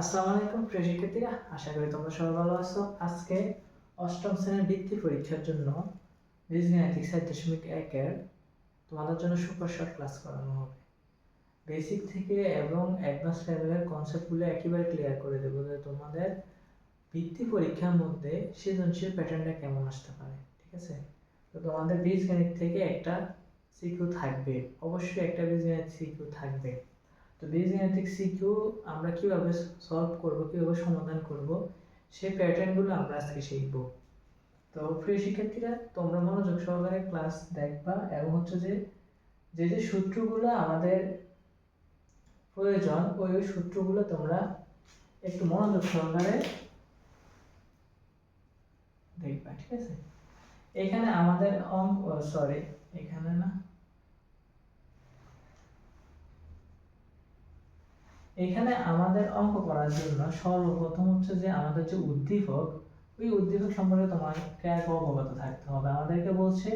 আসসালামু আলাইকুম, প্রিয় শিক্ষার্থীরা। আশা করি তোমরা সবাই ভালো আছো। আজকে অষ্টম শ্রেণির বৃত্তি পরীক্ষার জন্য বীজগাণিতিক সাত দশমিক একের তোমাদের জন্য সুপার শর্ট ক্লাস করানো হবে। বেসিক থেকে এবং অ্যাডভান্স লেভেলের কনসেপ্টগুলো একেবারে ক্লিয়ার করে দেবো যে তোমাদের বৃত্তি পরীক্ষার মধ্যে সৃজনশীল প্যাটার্নটা কেমন আসতে পারে, ঠিক আছে? তো তোমাদের বীজগণিত থেকে একটা সিকিউ থাকবে। অবশ্যই একটা বীজগণিত সিকিউ থাকবে। তো বীজগাণিতিক সিকিউ আমরা কীভাবে সলভ করব, কীভাবে সমাধান করব, সেই প্যাটার্নগুলো আমরা আজকে শিখব। তো প্রিয় শিক্ষার্থীরা, তোমরা মনোযোগ সহকারে ক্লাস দেখবা এবং হচ্ছে যে যে যে সূত্রগুলো আমাদের প্রয়োজন, ওই ওই সূত্রগুলো তোমরা একটু মনোযোগ সহকারে দেখবা, ঠিক আছে? এখানে আমাদের অঙ্ক সরি এখানে না এখানে আমাদের অঙ্ক করার জন্য সর্বপ্রথম হচ্ছে যে আমাদের যে উদ্দীপক, ওই উদ্দীপক সম্পর্কে তোমাকে আগে অবগত থাকতে হবে। আমাদেরকে বলছে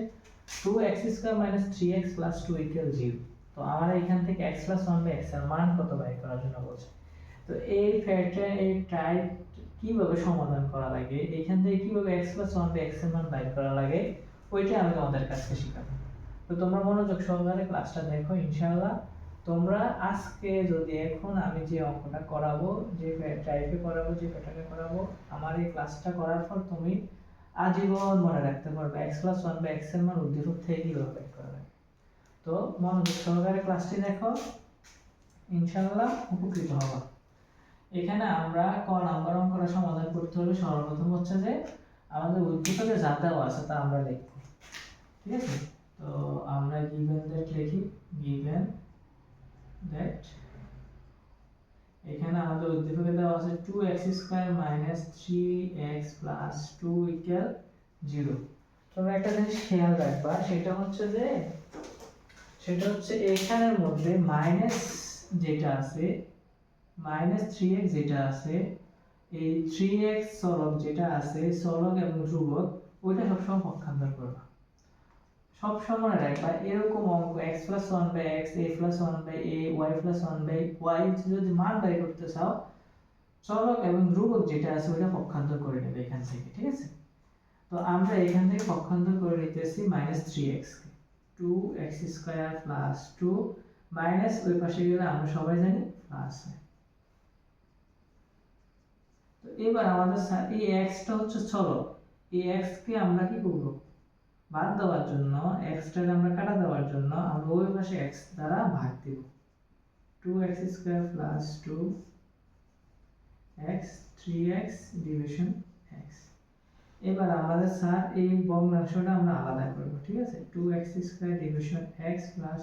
two x square minus three x plus two equal zero তো আমরা এখান থেকে এক্স প্লাস ওয়ান বাই এক্সের মান কত বাই করার জন্য বলছে? তো এই ফ্যাক্টর এই টাইপ কীভাবে সমাধান করা লাগে? এখান থেকে কীভাবে এক্স প্লাস ওয়ান বাই এক্সের মান বাই করা লাগে? ওইটা আমি তোমাদের কাছে শেখাবো। তো তোমরা মনোযোগ সহকারে ক্লাসটা দেখো, ইনশাআল্লাহ। তোমরা আজকে যদি এখন আমি যে অঙ্কটা করাবো, যে টাইপে করাবো, যে প্যাটার্নে করাবো, আমার এই ক্লাসটা করার পর তুমি আজীবন মনে রাখতে পারবে এক্স প্লাস ওয়ান বা এক্সের মান উদ্দীপক থেকে কীভাবে বের করা লাগে তো মনোযোগ সহকারে ক্লাসটি দেখো। ইনশাআল্লাহ উপকৃত হবা। এখানে আমরা ক নাম্বার অঙ্কটা সমাধান করতে হলে সর্বপ্রথম হচ্ছে যে আমাদের উদ্দীপকে যা আছে, তা আমরা লিখব। ঠিক আছে? তো আমরা গিভেন দ্যাট লিখি গিভেন দ্যাট এখানে আমাদের উদ্দীপকে দেওয়া আছে two x square minus three x plus two equal zero তোমরা একটা জিনিস খেয়াল রাখবা, সেটা হচ্ছে যে, সেটা হচ্ছে এখানের মধ্যে মাইনাস যেটা আছে মাইনাস থ্রি এক্স যেটা আছে, এই থ্রি এক্স চলক যেটা আছে চলক এবং ধ্রুবক, ওইটা সবসময় পক্ষান্তর করবা। সব সময় রাখবা। এরকম অঙ্ক, x plus one by x a plus one by a y plus one by y যদি মান বাই করতে চাও চলক এবং ধ্রুবক যেটা আছে ওইটা পক্ষান্তর করে নেবে এখান থেকে, ঠিক আছে? তো আমরা এখান থেকে পক্ষান্তর করে নিতেছি minus three x two x square plus two minus ওই পাশে গেলে আমরা সবাই জানি প্লাস তো এবার আমাদের এই এক্সটা হচ্ছে চলক এই এক্স কে আমরা কি করব? বাদ দেওয়ার জন্য এক্সটাকে আমরা কাটা দেওয়ার জন্য আমরা ওই পাশে এক্স দ্বারা ভাগ দিব। Two x square plus two x three x division x এবার আমাদের স্যার এই ভগ্নাংশটা আমরা আলাদা করব, ঠিক আছে? Two x square division x plus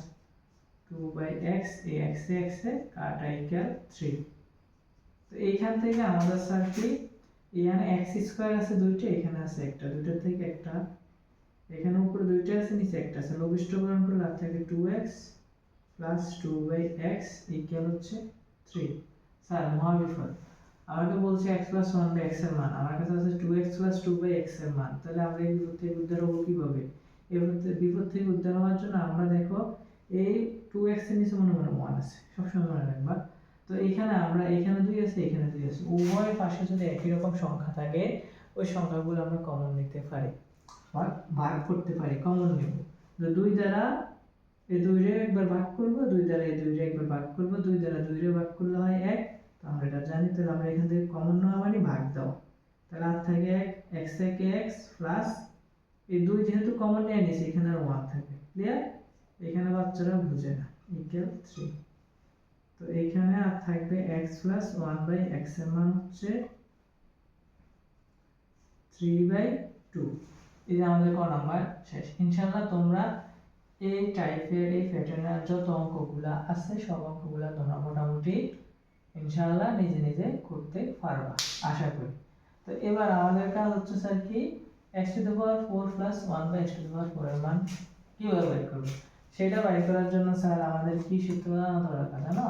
two by x A x x এ কাটা ইকুয়াল থ্রি তো এইখান থেকে আমাদের স্যার কি? এখানে এক্স স্কোয়ার আছে দুইটা, এখানে আছে একটা। দুটো থেকে একটা এখানে উপরে দুইটা আছে, নিচে একটা আছে। লঘিষ্ঠ গ্রহণ করলে আর থাকে two x plus two by x equal হচ্ছে থ্রি স্যার মহাবিফল আমাকে বলছে এক্স প্লাস ওয়ান বাই এক্সের মান। আমার কাছে আছে two x plus two by এক্সের মান। তাহলে আমরা এই বিপদ থেকে উদ্ধার হব কীভাবে? এই বিপদ থেকে- উদ্ধার হওয়ার জন্য আমরা দেখো, এই টু এক্সের নিচে মনে মনে ওয়ান আছে। সবসময় মনে রাখবা। তো এখানে আমরা এখানে দুই আছে এখানে দুই আছে। উভয় পাশে যদি একই রকম সংখ্যা থাকে, ওই সংখ্যাগুলো আমরা কমন নিতে পারি। ভাগ করতে পারি কমন নেব তো দুই দ্বারা এই দুইরে একবার ভাগ করব, দুই দ্বারা এই দুইরে একবার ভাগ করব, দুই দ্বারা দুইরে ভাগ করলে হয় এক। তো আমরা এটা জানি, তাহলে আমরা এখান থেকে কমন নেওয়া মানে ভাগ দাও। তাহলে আর থাকে এক এক্স থেকে এক্স প্লাস এই দুই যেহেতু কমন নিয়ে নিয়েছি, এখানে আর ওয়ান থাকে। ক্লিয়ার এখানে বাচ্চারা বুঝে না। ইকুয়াল থ্রি তো এখানে আর থাকবে এক্স প্লাস ওয়ান বাই এক্সের মান হচ্ছে থ্রি বাই টু এই যে আমাদের ক নাম্বার? শেষ। ইনশাআল্লাহ তোমরা এই টাইপের এই প্যাটার্নের যত অঙ্কগুলা আছে, সব অঙ্কগুলা তোমরা মোটামুটি ইনশাআল্লাহ নিজে নিজে করতে পারবা, আশা করি। তো এবার আমাদের কাজ হচ্ছে স্যার কি? X to the power four plus one by x to the power four এর মান কীভাবে বের করব? সেটা বের করার জন্য স্যার আমাদের কি সূত্র জানা দরকার জানো?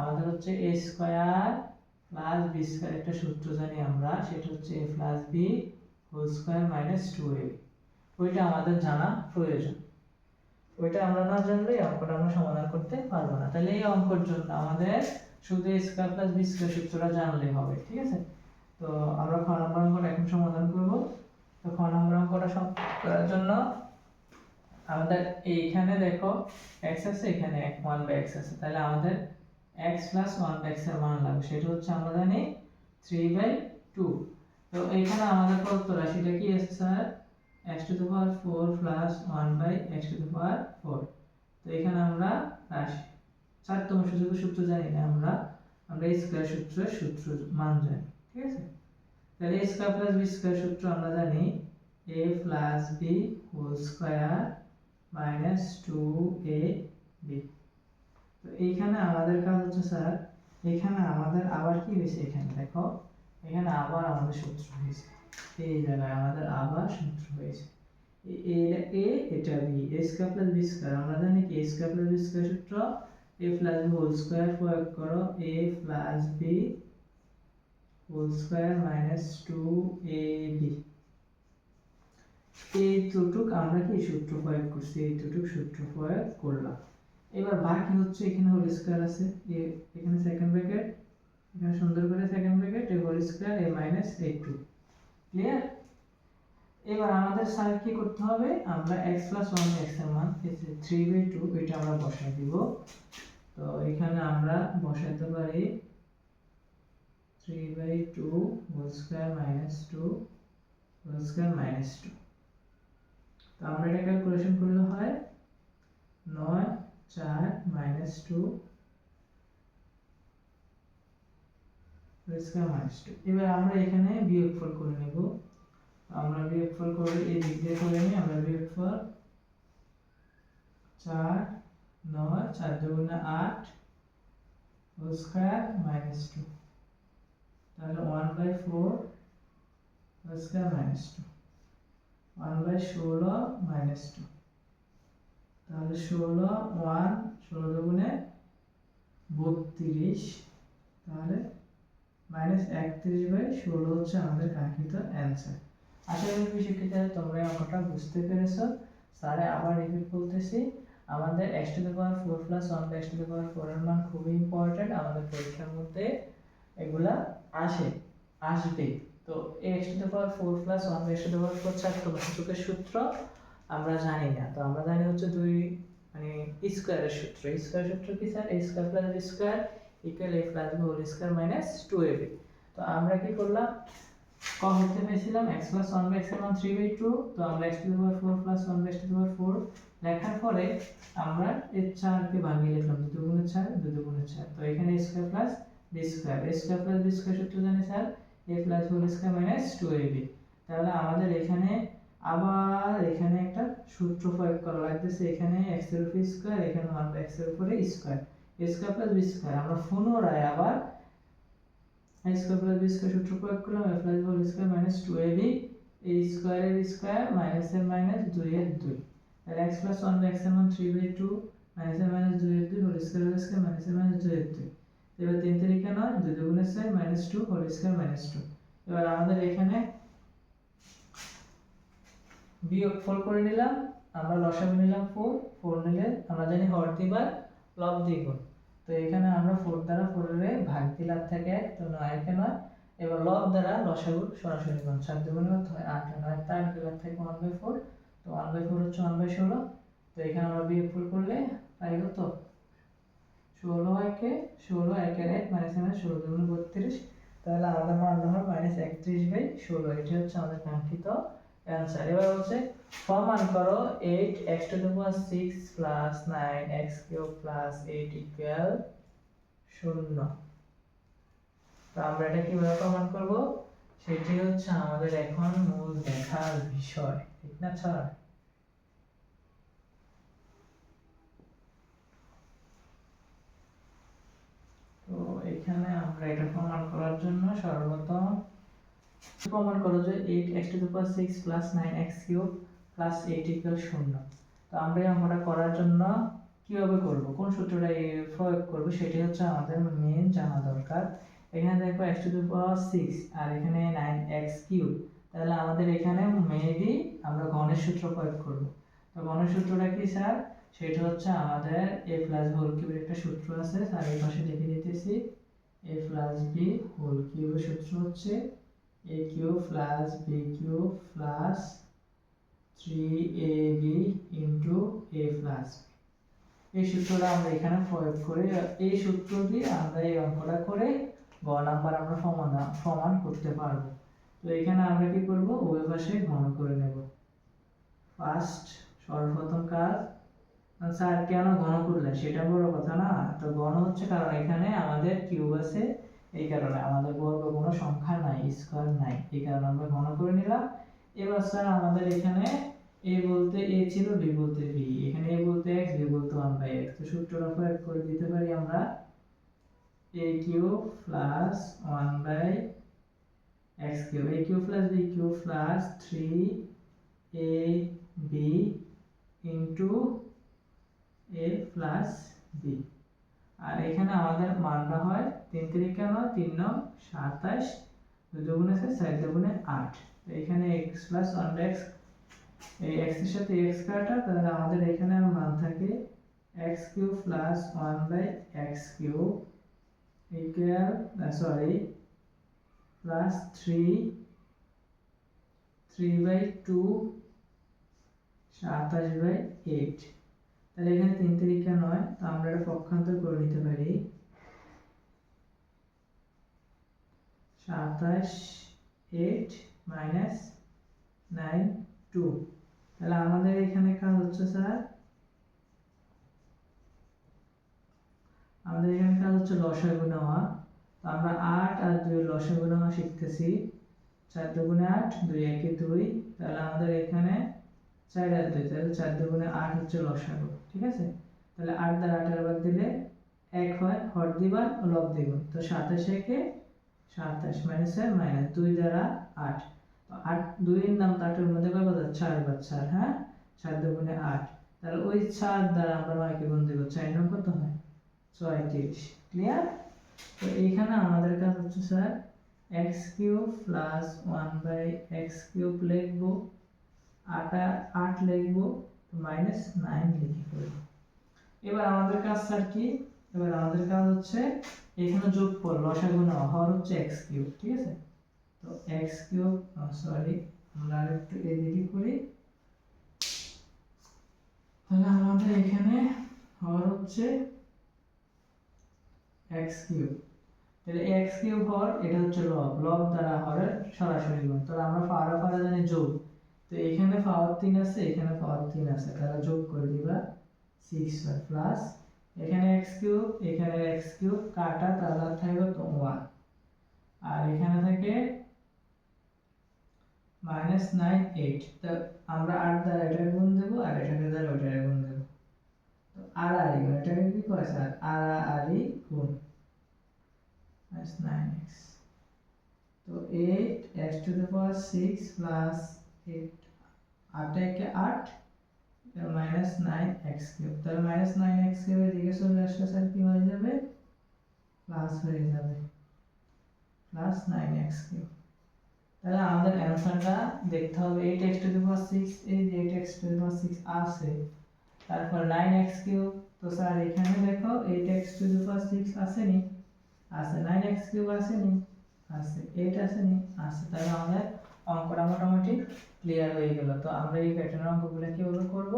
আমাদের হচ্ছে a square plus b square একটা সূত্র জানি আমরা, সেটা হচ্ছে a plus b whole square minus two a ওইটা আমাদের জানা প্রয়োজন। ওইটা আমরা না জানলে এই অঙ্কটা আমরা সমাধান করতে পারব না। তাহলে এই অঙ্কর জন্য আমাদের শুধু a square plus b square সূত্রটা জানলে হবে, ঠিক আছে? তো আমরা খ নম্বর অঙ্কটা এখন সমাধান করব। তো খ নম্বর অঙ্কটা সব করার জন্য আমাদের এইখানে দেখো, x আছে, এখানে এক ওয়ান বাই এক্স আছে। তাহলে আমাদের x প্লাস ওয়ান বাই এক্সের মান লাগবে। সেটা হচ্ছে আমরা জানি থ্রি বাই টু তো এইখানে আমাদের প্রদত্ত রাশিটা কি আছে, sir? X to the power four plus one by x to the power four তো এখানে আমরা রাশি। চারতম সূচক সূত্র জানি না, আমরা আমরা স্কোয়ার সূত্রের সূত্র মান জানি, ঠিক আছে? তাহলে a square plus b square সূত্র আমরা জানি, a plus b whole square minus two a b তো এইখানে আমাদের কাজ হচ্ছে, স্যার, এখানে আমাদের আবার কি হয়েছে এখানে, দেখো। এখানে আবার আমাদের সূত্র হয়েছে। এই জায়গায় আমাদের আবার সূত্র হয়েছে। এ- এটা b a square plus b square আমরা জানি কি? A square plus b square সূত্র। A plus b whole square প্রয়োগ করো। A plus b whole square minus two a b এই দুটুক আমরা কি সূত্র প্রয়োগ করছি? এই দুটুক সূত্র প্রয়োগ করলাম। এবার বাকি হচ্ছে এখানে হোল স্কোয়ার আছে। এখানে সেকেন্ড ব্র্যাকেট এখানে সুন্দর করে second bracket a whole square a minus a two clear এবার আমাদের স্যার কি করতে হবে? আমরা x প্লাস ওয়ান এক্সের মান থ্রি বাই টু এটা আমরা বসাই দিব। তো এখানে আমরা বসাতে পারি three by two whole square minus two whole square minus two তো আমরা এটা ক্যালকুলেশন করলে হয় নয়, চার মাইনাস টু টু এবার আমরা এখানে বিয়োগফল করে নেব। আমরা বিয়োগফল করে এই দিক দিয়ে করে নিই আমরা বিয়োগফল চার নয়, চার দুগুণে আট হোল স্কোয়ার মাইনাস টু। তাহলে one by four whole square minus two. One by ষোলো মাইনাস টু। তাহলে ষোলো, ওয়ান, ষোলো দুগুণে বত্রিশ। তাহলে মাইনাস একত্রিশ বাই ষোলো হচ্ছে আমাদের কাঙ্ক্ষিত অ্যান্সার আশা করি শিক্ষিতারা তোমরা অঙ্কটা বুঝতে পেরেছ। স্যারে আবার রিপিট বলতেছি, আমাদের x to the power four plus one by x to the power four এর মান খুবই ইম্পর্টেন্ট আমাদের পরীক্ষার মধ্যে এগুলা আসে, আসবে। তো x to the power four plus one by x to the power four চারটে সূচকের সূত্র আমরা জানি না। তো আমরা জানি হচ্ছে দুই মানে স্কোয়ারের সূত্র। স্কোয়ার সূত্র কি sir? A square plus square equal a plus b whole square minus two a b তো আমরা কি করলাম? ক হতে পেয়েছিলাম? এক্স প্লাস ওয়ান বাই এক্সের মান থ্রি বাই টু তো আমরা x to power four plus one by x to power four লেখার পরে আমরা এর চারকে ভাঙিয়ে লিখলাম, দুটো গুণে চার, দুটো গুণে চার। তো এখানে square plus b square a square plus b square সূত্র জানি sir? A plus whole square minus two a b তাহলে আমাদের এখানে আবার এখানে একটা সূত্র প্রয়োগ করা লাগতেছে। এখানে এক্সের উপরে স্কোয়ার এখানে ওয়ান বাই এক্সের উপরে square a square plus b square. আমরা পুনরায় আবার a square plus b square সূত্র প্রয়োগ করলাম a plus whole square minus two a b এই স্কোয়ারের স্কোয়ার মাইনাস এর মাইনাস দুই এর দুই তাহলে এক্স প্লাস ওয়ান বাই এক্সের মান থ্রি বাই টু মাইনাস এর মাইনাস দুই এর দুই whole square whole square minus এর মাইনাস দুই এর দুই এবার তিন তারিখে নয়, দুই দুগুণের ছয় minus two whole square minus two এবার আমাদের এখানে বিয়োগফল করে নিলাম, আমরা লসাগু নিলাম ফোর ফোর নিলে আমরা জানি হর দিবার লব দ্বিগুণ। তো এখানে আমরা ফোর দ্বারা ফোরের ভাগ দিলাম থেকে এক, তো নয় একে নয়। এবার লব দ্বারা লসাগু সরাসরি গুণ। সাত দুগুণ হয়? আট। নয় তার দিলাম থেকে ওয়ান বাই ফোর তো ওয়ান বাই ফোর হচ্ছে ওয়ান বাই ষোলো। তো এখানে আমরা বিয়োগফল করলে পাই কত? ষোলো একে ষোলো একের এক মাইনাস মাইনাস ষোলো দুগুণ বত্রিশ। তাহলে আমাদের মান হলো মাইনাস একত্রিশ বাই ষোলো। এটি হচ্ছে আমাদের কাঙ্ক্ষিত অ্যান্সার এবার হচ্ছে প্রমাণ করো eight x to the power six plus nine x cube plus eight equal শূন্য। তো আমরা এটা কীভাবে প্রমাণ করব? সেটি হচ্ছে আমাদের এখন মূল দেখার বিষয়, ঠিক না স্যার? তো এখানে আমরা এটা প্রমাণ করার জন্য সর্বপ্রথম প্রমাণ করো যে eight x to power six plus nine x cube plus eight equal শূন্য। তো আমরা অঙ্কটা করার জন্য কীভাবে করব? কোন সূত্রটা প্রয়োগ করব সেটি হচ্ছে আমাদের মেন জানা দরকার। এখানে দেখো এক্স টু পাওয়ার সিক্স আর এখানে নাইন এক্স কিউব তাহলে আমাদের এখানে মেবি আমরা গণের সূত্র প্রয়োগ করব। তো গণের সূত্রটা কি স্যার? সেটা হচ্ছে আমাদের এ প্লাস হোল কিউবের একটা সূত্র আছে। স্যার, এই পাশে লিখে দিতেছি। এ প্লাস বি হোল কিউবের সূত্র হচ্ছে a cube plus b cube plus three a b into a plus এই সূত্রটা আমরা এখানে প্রয়োগ করে, এই সূত্র দিয়ে আমরা এই অঙ্কটা করে গ নাম্বার আমরা সমাধান, সমান করতে পারব। তো এখানে আমরা কি করব? উভয় পাশে ঘন করে নেব। ফার্স্ট সর্বপ্রথম কাজ, স্যার কেন ঘন করলেন? সেটা বড় কথা না। তো ঘন হচ্ছে কারণ এখানে আমাদের কিউব আছে এই কারণে আমাদের বর্গ কোনো সংখ্যা নাই স্কোয়ার নাই। এই কারণে আমরা ঘন করে নিলাম। এবার স্যার আমাদের এখানে এ বলতে এ ছিল বি বলতে বি এখানে এ বলতে এক্স বি বলতে ওয়ান বাই এক্স তো সূত্রটা প্রয়োগ করে দিতে পারি আমরা a cube plus one by x cube a cube plus b cube plus three a b into a plus b আর এখানে আমাদের মানটা হয় তিন তিরিকা নয়, তিন নং সাতাশ দুগুণে আছে চার দুগুণে আট। এখানে এক্স প্লাস ওয়ান এক্স এই এক্সের সাথে এক্স কাটা তাহলে আমাদের এখানে মান থাকে x cube plus one by x cube equal sorry plus three three by two সাতাশ বাই এইট তাহলে এখানে তিন তারিখা নয়, তো আমরা এটা পক্ষান্তর করে নিতে পারি। সাতাশ এইট মাইনাস নাইন টু। তাহলে আমাদের এখানে কাজ হচ্ছে স্যার? আমাদের এখানে কাজ হচ্ছে লসাগু নেওয়া তো আমরা আট আর দুই লসাগু নেওয়া শিখতেছি। চার দুগুণে আট, দুই একে দুই। তাহলে আমাদের এখানে চার আর দুই, তাহলে চার দুগুণে আট হচ্ছে লসাগু, ঠিক আছে? তাহলে আট দ্বারা আটের বাদ দিলে এক হয়, হর দিবার লব দ্বিগুণ তো সাতাশ একে সাতাশ মাইনাস চার মাইনাস দুই দ্বারা আট। আট দুইয়ের নাম তো আটের মধ্যে কয় কথা চার বা চার হ্যাঁ? চার দুগুণে আট। তাহলে ওই চার দ্বারা আমরা নয়কে গুণ দেবো, চার নং কত হয়? ছয়ত্রিশ ক্লিয়ার তো এইখানে আমাদের কাজ হচ্ছে sir x cube plus one by x cube লিখব, আট আট লিখব মাইনাস নাইন লিখে করব এবার আমাদের কাজ স্যার কি? এবার আমাদের কাজ হচ্ছে এখানে যোগ কর লসাগু নেওয়া হওয়ার হচ্ছে এক্স কিউব ঠিক আছে? তো এক্স কিউব সরি আমরা আরেকটু এদিকে করি। তাহলে আমাদের এখানে হওয়ার হচ্ছে এক্স কিউব তাহলে এক্স কিউব হওয়ার, এটা হচ্ছে লব লব দ্বারা হরের সরাসরি গুণ। তাহলে আমরা ফারা ফারা জানি যোগ। তো এখানে পাওয়ার তিন আছে, এখানে পাওয়ার তিন আছে, তাহলে যোগ করে দিবা সিক্স প্লাস এখানে এক্স কিউব, এখানে এক্স কিউব, কাটা, তাহলে থাকবে ওয়ান। আর এখানে থাকে মাইনাস নাইন এইট তো আমরা আট দ্বারা এটাকে গুণ দেবো আর এটাকে দ্বারা ওটাকে গুণ দেবো। তো আর আর গুণ এটাকে কি করে স্যার আর আর গুণ। মাইনাস নাইন এক্স তো eight x to the power six plus eight আট একে আট। মাইনাস নাইন এক্স কিউব তাহলে মাইনাস নাইন এক্স কিউবের দিকে চলে আসলে স্যার কি হয়ে যাবে? প্লাস হয়ে যাবে। প্লাস নাইন এক্স কিউব তাহলে আমাদের অ্যান্সারটা দেখতে হবে eight x to the power six এই যে eight x to the power six আছে। তারপর নাইন এক্স কিউব তো স্যার এখানে দেখো eight x to the power six আসেনি। আছে নাইন এক্স কিউব আসেনি, আছে এইট আসেনি, আছে। তাহলে আমাদের অঙ্কটা মোটামুটি ক্লিয়ার হয়ে গেল। তো আমরা এই প্যাটার্নের অঙ্কগুলো কীভাবে করব?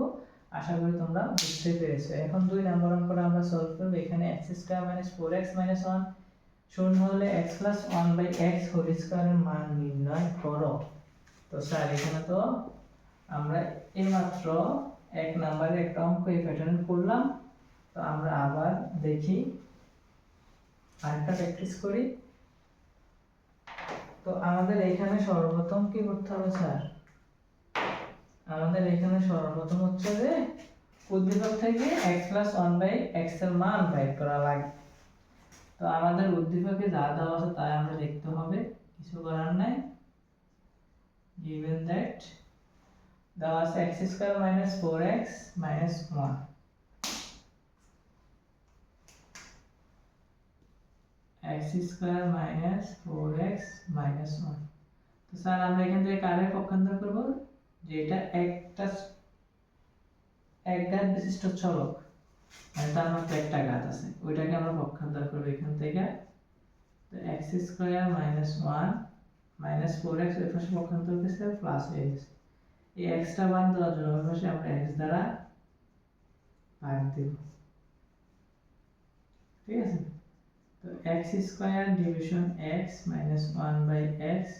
আশা করি তোমরা বুঝতে পেরেছ। এখন দুই নম্বর অঙ্কটা আমরা সলভ করব। এখানে x square minus four x minus one শূন্য হলে x plus one by x whole স্কোয়ারের মান নির্ণয় করো। তো স্যার এখানে তো আমরা এইমাত্র এক নম্বরে একটা অঙ্ক এই প্যাটার্ন করলাম। তো আমরা আবার দেখি, আরেকটা প্র্যাকটিস করি। তো আমাদের এখানে সর্বপ্রথম কি করতে হবে স্যার আমাদের এখানে সর্বপ্রথম হচ্ছে যে উদ্দীপক থেকে x প্লাস ওয়ান বাই এক্সের মান বের করা লাগে। তো আমাদের উদ্দীপকে যা দেওয়া আছে তাই আমরা দেখতে হবে, কিছু করার নাই। given that দেওয়া আছে x square minus four x minus one x square minus four x minus one তো স্যার আমরা এখান থেকে কারে পক্ষান্তর করব? যে এটা একটা এক ঘাত বিশিষ্ট চলক। মানে তার মাত্র একটা ঘাত আছে। ওইটাকে আমরা পক্ষান্তর করব এখান থেকে। X square minus one, minus four x ওই পাশে পক্ষান্তর গেছে প্লাস গেছে। এই এক্সটা বাদ দেওয়ার জন্য ওই পাশে আমরা এক্স দ্বারা ভাগ দেব। ঠিক আছে? তো x square division x minus one by x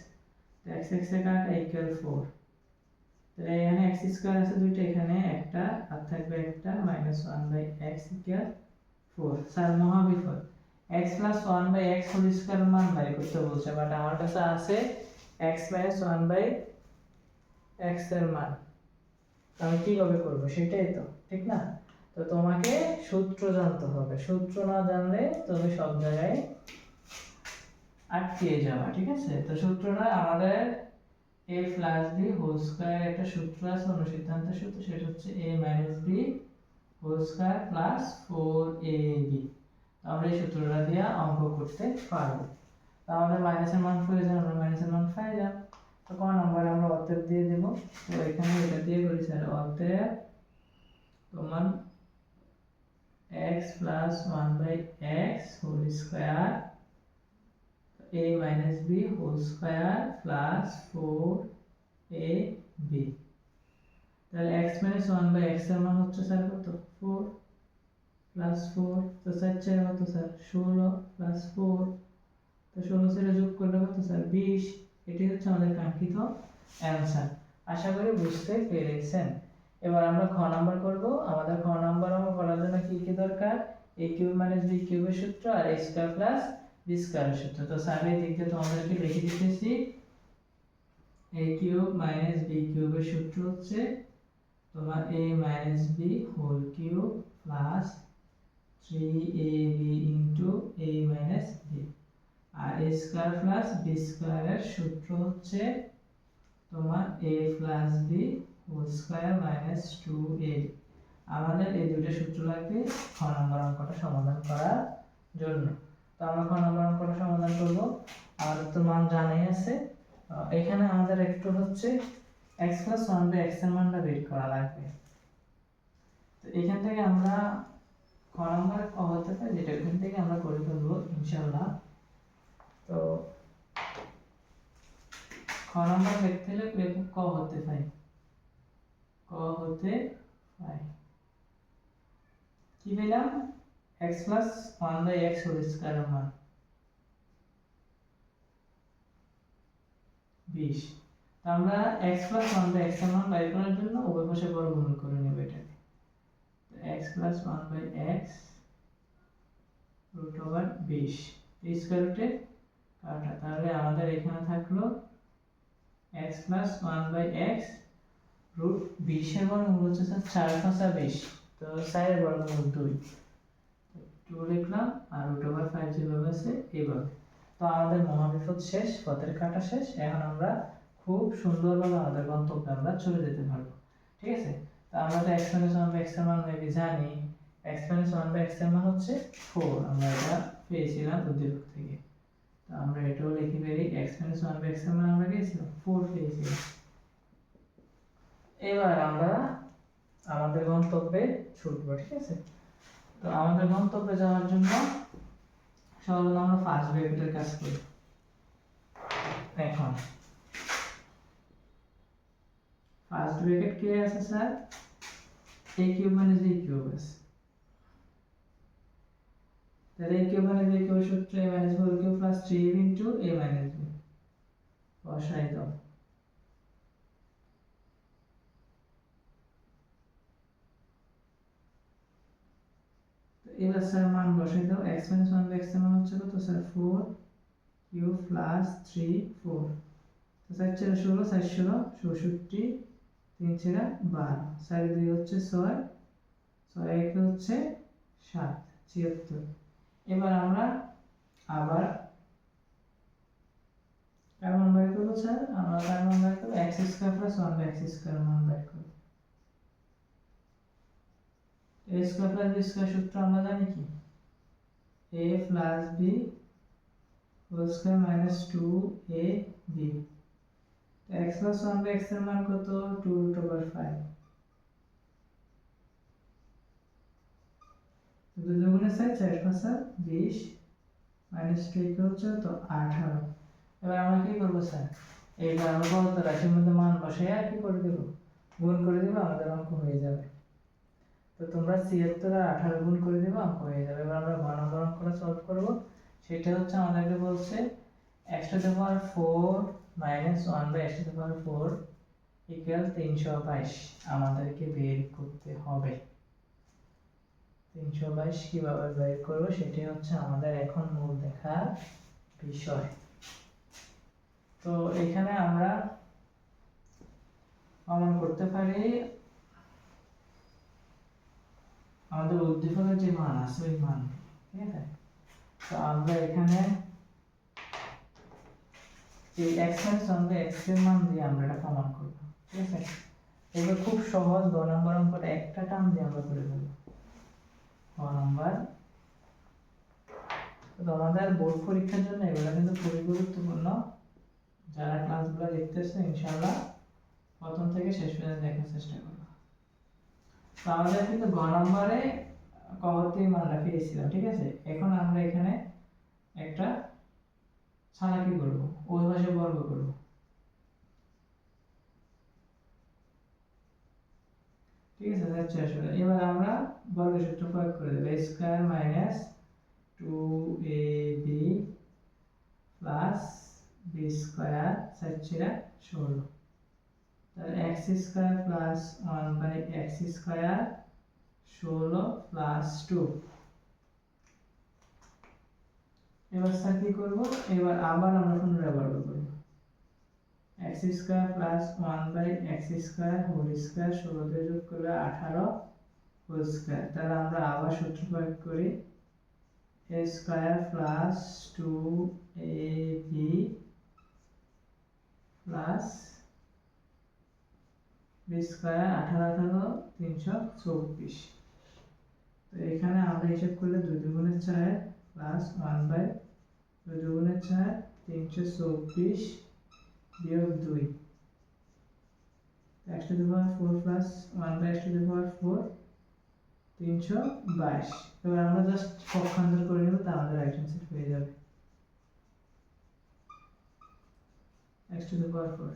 x x এ কাটা ইকুয়াল ফোর তাহলে এখানে এক্স স্কোয়ার আছে দুইটা, এখানে একটা আর থাকবে একটা minus one by x equal four sir মহাবিপদ। X plus one by x whole square মান বাই করতে বলছে বাট আমার কাছে আছে এক্স মাইনাস ওয়ান বাই এক্সের মান। আমি কীভাবে করব? সেটাই তো, ঠিক না? তো তোমাকে সূত্র জানতে হবে। সূত্র না জানলে তুমি সব জায়গায় আটকে যাবা, ঠিক আছে? তো সূত্রটা আমাদের a plus b whole square একটা সূত্র আছে অনুসিদ্ধান্তের সূত্র, সেটা হচ্ছে a minus b whole square plus four a b আমরা এই সূত্রটা দিয়ে অঙ্ক করতে পারব। তো আমাদের মাইনাসের মান প্রয়োজন আমরা মাইনাসের মান পাইলাম তো কোন নম্বরে আমরা অতএব দিয়ে দেব? তো এখানে এটা দিয়ে করি স্যার অতএব তোমার x plus 1 by x whole square a minus b whole square plus 4 a b তাহলে x minus 1 by x এর মান হচ্ছে স্যার কত? 4 প্লাস 4 তো স্যার চার কত স্যার 16 প্লাস 4 তো 16 সেটা যোগ করলে কত স্যার 20 এটি হচ্ছে আমাদের কাঙ্ক্ষিত অ্যান্সার আশা করি বুঝতে পেরেছেন। এবার আমরা খ নাম্বার করব। আমাদের খ নাম্বার করার জন্য কি কি দরকার? A কিউব মাইনাস b কিউবের সূত্র আর a স্কয়ার প্লাস b স্কয়ারের সূত্র তো স্যার এই দিক দিয়ে তোমাদেরকে লিখে দিতেছি। a কিউব মাইনাস b কিউবের সূত্র হচ্ছে তোমার a minus b whole cube plus 3ab into a minus b আর a স্কয়ার প্লাস b স্কয়ারের সূত্র হচ্ছে তোমার a plus b whole square minus two a আমাদের এই দুটো সূত্র লাগবে নম্বর অঙ্কটা সমাধান করার জন্য। তো আমরা খ নম্বর অঙ্কটা সমাধান করব। আমাদের তো মান জানাই আছে। এখানে আমাদের একটু হচ্ছে x প্লাস ওয়ান বাই এক্সের মানটা বের করা লাগবে। তো এখান থেকে আমরা খ নম্বর ক হতে পারে, যেটা এখান থেকে আমরা করে ফেলব ইনশাল্লাহ তো খ নম্বর দেখতে হলে লেখক ক হতে পারে? ক হতে পাই কি পেলাম? X plus one by x whole স্কয়ারের মান বিশ। আমরা x প্লাস ওয়ান বাই এক্সের মান বাইর করার জন্য উভয় পাশে বর্গমূল করে নেব এটাকে। তো x plus one by x root over বিশ। স্কোয়ার রুটে কাটা। তাহলে আমাদের এখানে থাকল x plus plus one by x root বিশের বর্গমূল হচ্ছে স্যার চার পাঁচা বিশ। তো চারের বর্গমূল দুই। টু লিখলাম আর রুট ওভার ফাইভ যেভাবে আছে, এইভাবে। তো আমাদের মহাবিপদ শেষ, পথের কাটা শেষ। এখন আমরা খুব সুন্দরভাবে আমাদের গন্তব্যে আমরা চলে যেতে পারব। ঠিক আছে? তো আমরা তো এক্স মাইনাস ওয়ান বাই এক্সের মান মেবি জানি। এক্স মাইনাস ওয়ান বাই এক্সের মান হচ্ছে ফোর আমরা এটা পেয়েছিলাম উদ্দীপক থেকে। তো আমরা এটাও লিখে বেরি এক্স মাইনাস ওয়ান বাই এক্সের মান আমরা পেয়েছিলাম ফোর পেয়েছিলাম। এবার আমরা আমাদের গন্তব্যে ছুটবো, ঠিক আছে? তো আমাদের গন্তব্যে যাওয়ার জন্য সর্বপ্রথম আমরা ফার্স্ট ব্র্যাকেটের কাজ করি। এখন। ফার্স্ট ব্র্যাকেট কে আছে sir a cube minus b cube আছে তাহলে a cube minus b cube সূত্র a minus whole cube plus 3ab into a minus বসাই দাও তো এবার স্যার মান বসাই দাও x minus one by x মান হচ্ছে কত sir four cube plus three four তো চার চার ষোলো চার ষোলো চৌষট্টি, তিন ছেড়া বারো। চার দুই হচ্ছে ছয় ছয় এক হচ্ছে সাত, ছিয়াত্তর। এবার আমরা আবার কার মান বের করব স্যার আমরা কার মান বের করব x square plus one by x square মান বের করব। A square plus b square সূত্র আমরা জানি কি a plus b whole square minus two a b x plus one by x মান কত? টু রুট ওভার ফাইভ দুগুণে চার চার পাঁচা বিশ মাইনাস টু ইকুয়াল হচ্ছে তো আঠারো। এবার আমরা কি করব স্যার? এইবার আমরা বলতো রাশির মধ্যে মান আর কি করে দেবো? গুণ করে দেবো, আমাদের অঙ্ক হয়ে যাবে। তো তোমরা ছিয়াত্তর আর আঠারো গুণ করে দেবো, অঙ্ক হয়ে যাবে। এবার আমরা ঘ নম্বর অঙ্কটা সলভ করব। সেটা হচ্ছে আমাদেরকে বলছে x to the power four minus one by x to the power four equal তিনশো বাইশ আমাদেরকে বের করতে হবে। তিনশো বাইশ কীভাবে বের করব সেটি হচ্ছে আমাদের এখন মূল দেখার বিষয়। তো এখানে আমরা প্রমাণ করতে পারি আমাদের উদ্দীপকের যে মান আছে ওই মান, ঠিক আছে? তো আমরা এখানে এই এক্স ওয়ান বাই এক্সের মান দিয়ে আমরা এটা প্রমাণ করব, ঠিক আছে? এগুলো খুব সহজ গ নম্বর অঙ্কটা একটা টার্ম দিয়ে আমরা করে দেবো গ নম্বর তোমাদের বোর্ড পরীক্ষার জন্য এগুলো কিন্তু খুবই গুরুত্বপূর্ণ। যারা ক্লাসগুলো দেখতেছে, ইনশাআল্লাহ প্রথম থেকে শেষ পর্যন্ত দেখার চেষ্টা করব তো আমাদের কিন্তু গ নম্বরে কহতে মানটা পেয়েছিলাম, ঠিক আছে? এখন আমরা এখানে একটা ছাড়াকি করব পাশে বর্গ করব। ঠিক আছে, যাচ্ছে আসলে। এবার আমরা বর্গ সূত্র প্রয়োগ করে দেবো। Square minus two a b plus b square ষোলো। তাহলে x square plus one by x square ষোলো প্লাস টু এবার স্যার কি করব? এবার আবার আমরা পুনরায় বর্গ করব x square plus one by x square whole square ষোলোতে যোগ করলে আঠারো হোল স্কোয়ার তাহলে আমরা আবার সূত্র প্রয়োগ করি। A square plus two a b plus b square আঠারো আঠারো তিনশো চব্বিশ। তো এখানে আমরা হিসাব করলে দুই দুগুণের চার প্লাস ওয়ান বাই দুই দুগুণের চার তিনশো চব্বিশ বিয়োগ দুই। X to the power four plus one by x to the power four তিনশো বাইশ। এবার আমরা জাস্ট পক্ষান্তর করে নেব, তা আমাদের রাইট অ্যান্সার হয়ে যাবে। X to the power four